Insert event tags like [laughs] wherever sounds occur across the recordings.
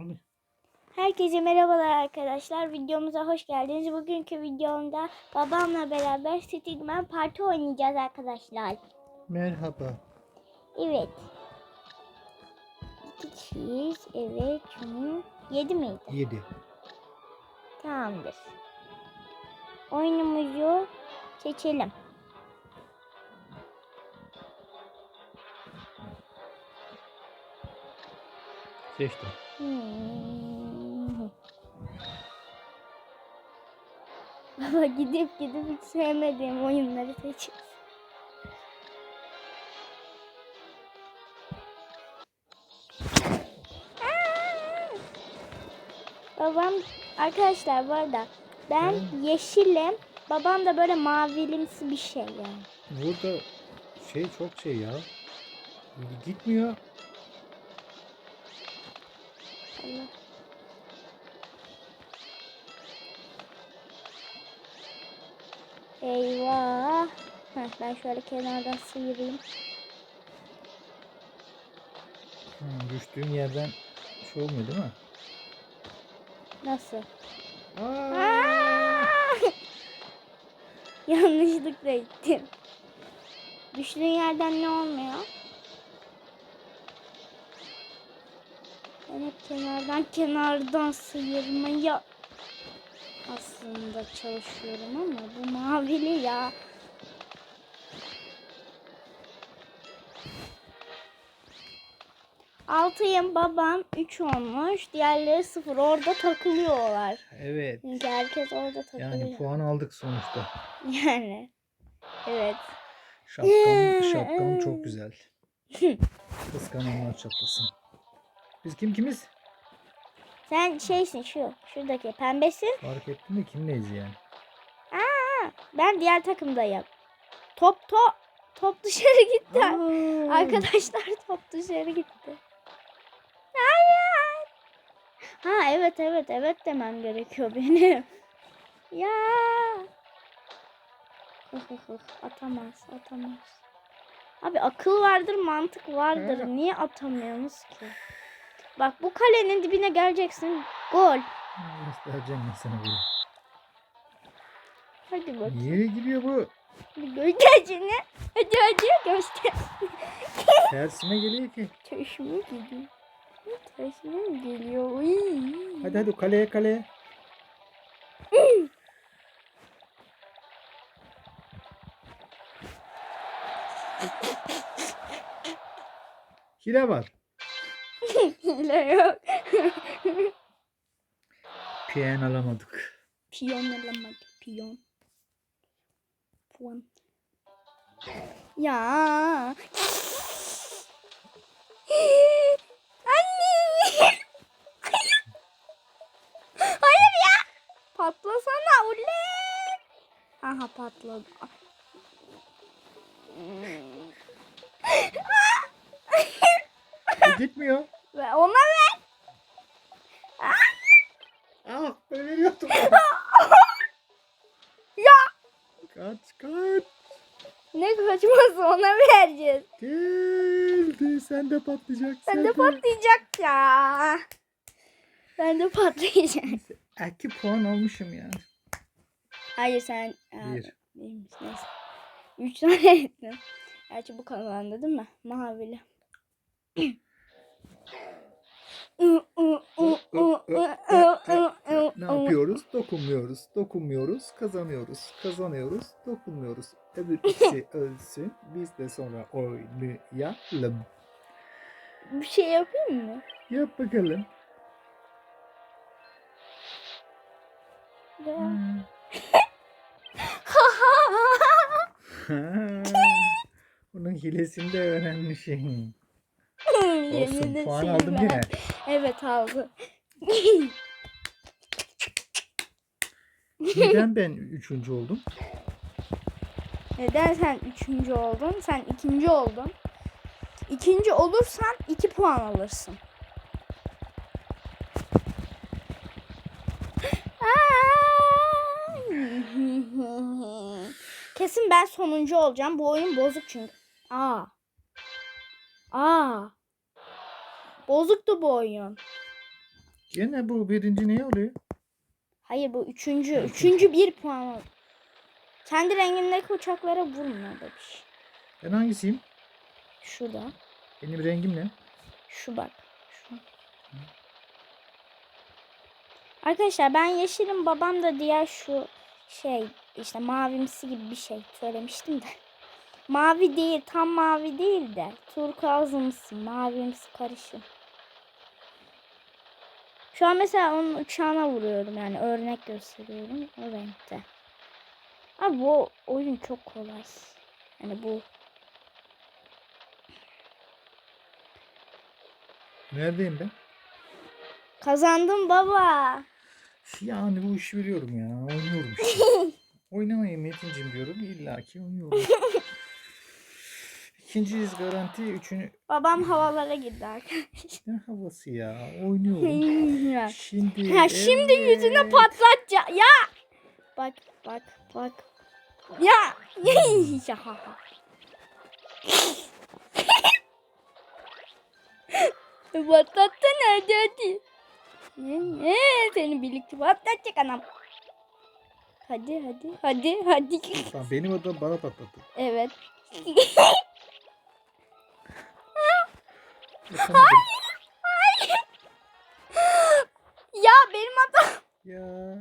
Onu. Herkese merhabalar arkadaşlar. Videomuza hoş geldiniz. Bugünkü videomda babamla beraber Stickman Parti oynayacağız arkadaşlar. Merhaba. Evet. İki kişiyiz. Evet. Şunu. Yedi miydi? 7. Tamamdır. Oyunumuzu seçelim. Seçtim. Hmm. Baba gidip gidip hiç sevmediğim oyunları seçiyoruz. Aa! Babam arkadaşlar bu arada ben yeşilim. Babam da böyle mavilimsi bir şey yani. Burada şey çok şey ya. Gitmiyor. Allah. Eyvah. Heh, ben şöyle kenardan sıyırayım. Hmm, düştüğüm yerden şey olmuyor değil mi? Nasıl? Aa! Aa! [laughs] Yanlışlıkla ittim. Düştüğün yerden ne olmuyor? Kenardan kenardan sıyırmaya aslında çalışıyorum ama bu mavili ya. Altıyım babam 3 olmuş. Diğerleri sıfır. Orada takılıyorlar. Evet. Çünkü herkes orada takılıyor. Yani puan aldık sonuçta. Yani. Evet. Şapkam, şapkam çok güzel. Kıskananlar çatlasın. Biz kim kimiz? Sen şeysin şu. Şuradaki pembesin. Fark ettin mi kimleyiz yani? Aa, ben diğer takımdayım. Top top. Top dışarı gitti. Aa! Arkadaşlar [laughs] top dışarı gitti. Hayır. Ha evet evet evet demem gerekiyor benim. [laughs] Ya. Atamaz atamaz. Abi akıl vardır mantık vardır. Niye atamıyorsunuz ki? Bak bu kalenin dibine geleceksin. Gol. Göstereceğim ben sana bunu. Hadi bak. Niye gidiyor bu? Bir göstercini. Hadi hadi göster. Tersime geliyor ki. Tersine gidiyor. Tersine mi geliyor? Uy. Hadi hadi kaleye kaleye. Hile var. Hile yok. Piyen alamadık. Piyon alamadı. Piyon. Puan. Ya. Anne. Hayır ya. Patlasana ule. Aha patladı. Gitmiyor. Ve ona ver. Ah ben veriyordum. [laughs] Ya. kaç kaç. Ne kaçması ona vereceğiz. Geldi. Sen de patlayacaksın. Ben de patlayacak ya. Ben de patlayacak. İki puan almışım ya. Hayır sen... Aa, Bir. Değilmiş neyse. Üç tane ettin. Gerçi bu kazandı değil mi? Mavili. [clears throat] Ne yapıyoruz? Dokunmuyoruz. Dokunmuyoruz. Kazanıyoruz. Kazanıyoruz. Dokunmuyoruz. Öbür ikisi [laughs] ölsün. Biz de sonra oynayalım. Bir şey yapayım mı? Yap bakalım. Hmm. [laughs] Bunun hilesini de öğrenmişim. Olsun puan aldım yine. Evet aldı. Neden ben üçüncü oldum? Neden sen üçüncü oldun? Sen ikinci oldun. İkinci olursan iki puan alırsın. Kesin ben sonuncu olacağım. Bu oyun bozuk çünkü. Aa. Aa. Bozuktu bu oyun. Gene bu birinci ne oluyor? Hayır bu üçüncü. Üçüncü bir puan. Kendi rengindeki uçaklara vurmuyor bebiş. Ben hangisiyim? Şurada. Benim rengim ne? Şu bak. Şu. Arkadaşlar ben yeşilim. Babam da diğer şu şey işte mavimsi gibi bir şey söylemiştim de. Mavi değil. Tam mavi değil de. Turkuazımsı. Mavimsi karışım. Şu an mesela onun uçağına vuruyorum yani örnek gösteriyorum o renkte. Abi bu oyun çok kolay. Yani bu Neredeyim ben? kazandım baba. Yani bu işi biliyorum ya. Oynuyorum işte. [laughs] Oynamayayım Metin'cim diyorum. İlla ki oynuyorum. [laughs] İkinciyiz garanti. Üçüncü... Babam havalara girdi arkadaşlar. Ne havası ya? Oynuyorum. [laughs] Şimdi... ha, şimdi yüzüne evet. patlatacak. Ya. Bak bak bak. Ya. [laughs] Ya. [laughs] Patlattı nerede hadi. Ne, ne, seni birlikte patlatacak anam. Hadi hadi hadi hadi. Tamam, benim adım bana patlattı. Evet. Yapamadım. Ya benim adam. Ya.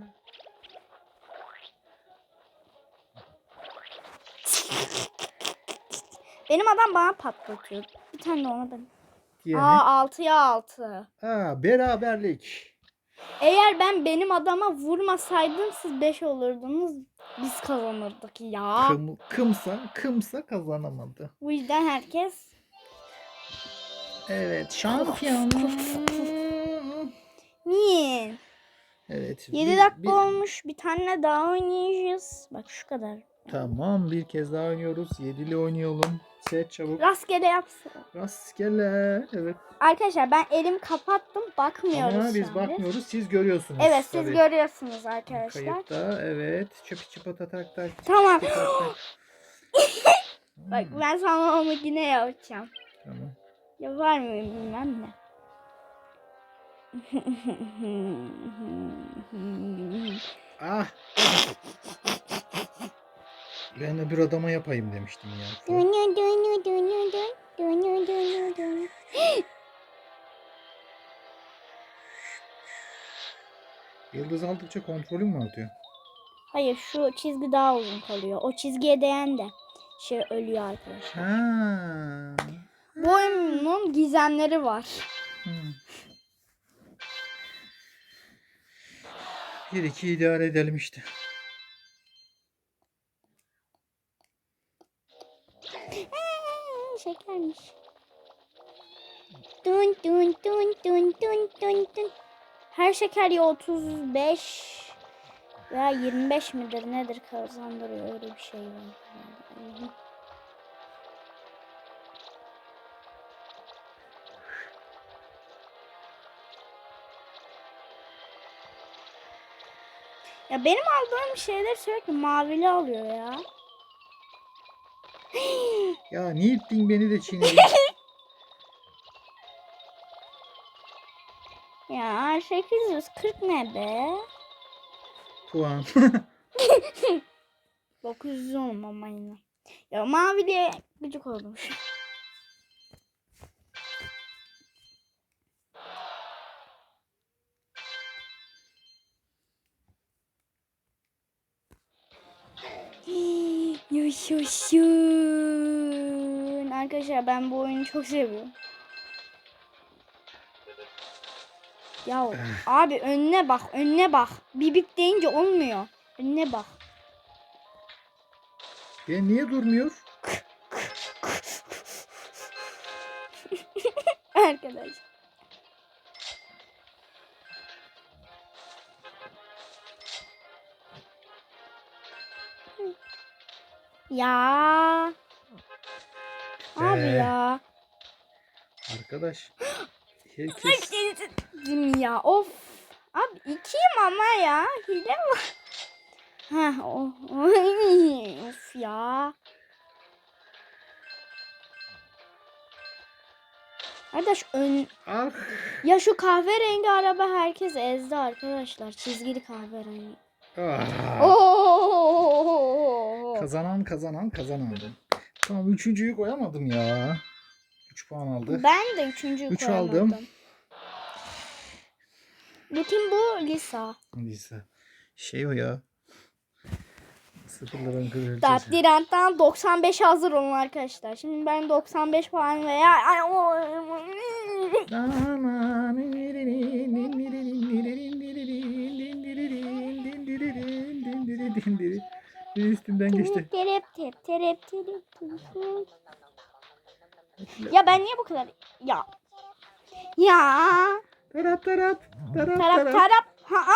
Benim adam bana patlatıyor. Bir tane de ona ben. Diyene. Aa 6'ya 6. Ha, beraberlik. Eğer ben benim adama vurmasaydım siz 5 olurdunuz. Biz kazanırdık ya. Kım, kımsa, kımsa kazanamadı. Bu yüzden herkes Evet, şampiyon. niye? Evet. 7 bir- dakika bir- olmuş. Bir tane daha oynayacağız. Bak şu kadar. Tamam, bir kez daha oynuyoruz. Yedili oynayalım. Seç çabuk. Rastgele yapsın. Rastgele. Evet. Arkadaşlar ben elimi kapattım. Bakmıyoruz Ama biz bakmıyoruz. Siz görüyorsunuz. Evet siz Tabii. görüyorsunuz arkadaşlar. Kayıtta. Evet. Çöpü çıpata tak tak. Tamam. [laughs] Bak ben sana onu yine yapacağım. Tamam. Yapar mıyım bilmem ne. Ah. Ben öbür adama yapayım demiştim ya. Dönüyor dönüyor dönüyor dön. Dönüyor dönüyor dönüyor. Yıldız aldıkça kontrolüm mü artıyor? Hayır şu çizgi daha uzun kalıyor. O çizgiye değen de şey ölüyor arkadaşlar. Ha. Bu oyunun gizemleri var. Hı. Bir iki idare edelim işte. Aa, Şekermiş. Dun dun dun dun dun dun dun. Her şeker ya 35 veya 25 midir nedir kazandırıyor öyle bir şey var. Ya benim aldığım şeyler sürekli mavili alıyor ya. [gasps] Ya niye ittin beni de çiğnedin? [laughs] Ya 840 ne be? Puan. [laughs] 900 olmama yine. Ya maviliye gıcık oldum [laughs] Yaşasın. Arkadaşlar ben bu oyunu çok seviyorum. Ya [clears throat] abi önüne bak, önüne bak. Bir bip deyince olmuyor. Önüne bak. Ya niye durmuyor? [laughs] Arkadaş. Ya. Abi Ee. ya. Arkadaş. Herkes Dedim ya of. Abi ikiyim ama ya. Hile mi var? Heh, o, of ya. Arkadaş ön... Ah. Ya şu kahverengi araba herkes ezdi arkadaşlar. Çizgili kahverengi. ah. Oo! Kazanan kazanan kazanan. Tamam üçüncüyü koyamadım ya. 3 puan aldı. Ben de üçüncüyü Üç koyamadım. aldım. Bu kim bu? Lisa. Lisa. Şey o ya. Sıfırların kraliçesi. Dattirant'tan 95 hazır olun arkadaşlar. Şimdi ben 95 puan veya o- Üstümden geçti. Terep terep terep terep terep. Ya ben niye bu kadar ya ya Tarap tarap. Tarap tarap tarap. tarap ha [laughs]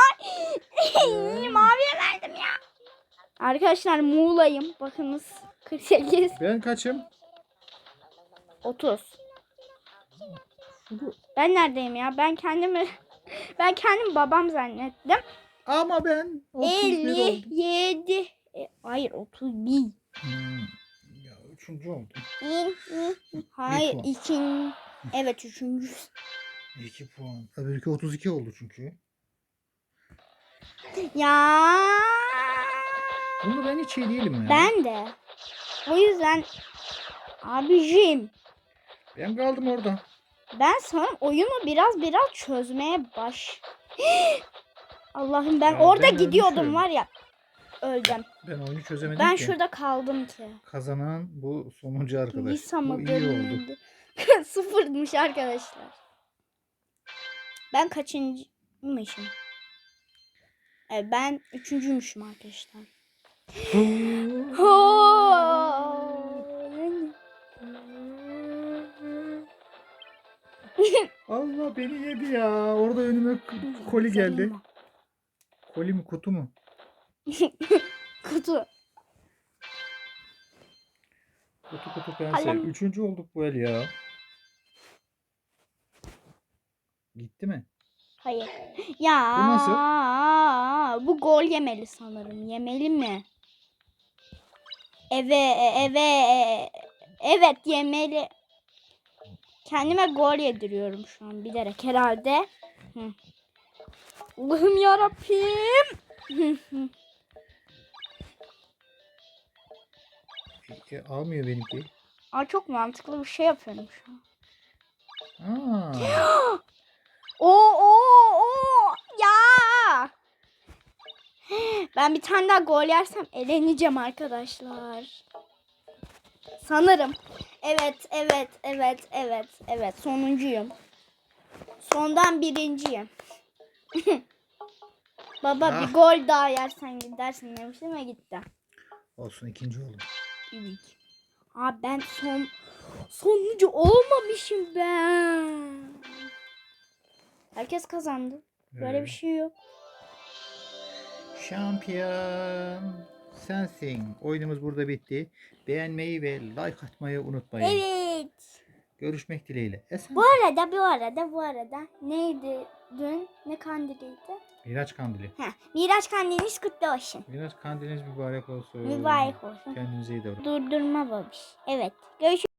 maviye verdim ya. Arkadaşlar Muğla'yım. Bakınız 48 Ben kaçım? 30. Ben neredeyim ya? Ben kendimi [laughs] ben kendim babam zannettim. Ama ben 31 oldum. 57. E, hayır 31. Hmm. Ya üçüncü oldum. Hayır ikinci. Evet üçüncü. 2 puan. Öbürkü 32 oldu çünkü. Ya Bunda ben hiç iyi değilim ya. ben de. O yüzden abicim Ben kaldım orada. ben sanırım oyunu biraz biraz çözmeye baş. [gasps] Allah'ım ben Ya orada ben gidiyordum var ya. Öldüm. Ben oyunu çözemedim Ben ki. şurada kaldım ki. Kazanan bu sonuncu arkadaş. Lisa bu mı iyi oldu. [laughs] Sıfırmış arkadaşlar. Ben kaçıncıymışım? Evet, ben üçüncüymüşüm arkadaşlar. [gasps] Allah beni yedi ya. Orada önüme koli geldi. Koli mi kutu mu? [laughs] Kutu. Kutu kutu pense. Kalem. Üçüncü olduk bu el ya. Gitti mi? Hayır. Ya. Bu nasıl? Bu gol yemeli sanırım. Yemeli mi? Eve eve evet yemeli. Kendime gol yediriyorum şu an bilerek herhalde. Hı. Allah'ım yarabbim. E, almıyor benimki. Aa, çok mantıklı bir şey yapıyorum şu an. Aa. [gasps] Oo oo oo ya. [gasps] Ben bir tane daha gol yersem eleneceğim arkadaşlar. Sanırım. Evet, evet, evet, evet, evet. Sonuncuyum. Sondan birinciyim. [laughs] Baba Ah. bir gol daha yersen gidersin demiştim ve gitti. Olsun ikinci oldum. Evet. Aa ben son sonuncu olmamışım ben. Herkes kazandı. Böyle bir Evet. şey yok. Şampiyon sensin. Oyunumuz burada bitti. Beğenmeyi ve like atmayı unutmayın. Evet. Görüşmek dileğiyle. Esen. Bu arada bu arada bu arada neydi dün ne kandiliydi? Miraç Kandili. Ha, Miraç kandiliniz kutlu olsun. Miraç Kandiliniz mübarek olsun. Mübarek olsun. Kendinize iyi davranın. Durdurma babiş. Evet. Görüşürüz.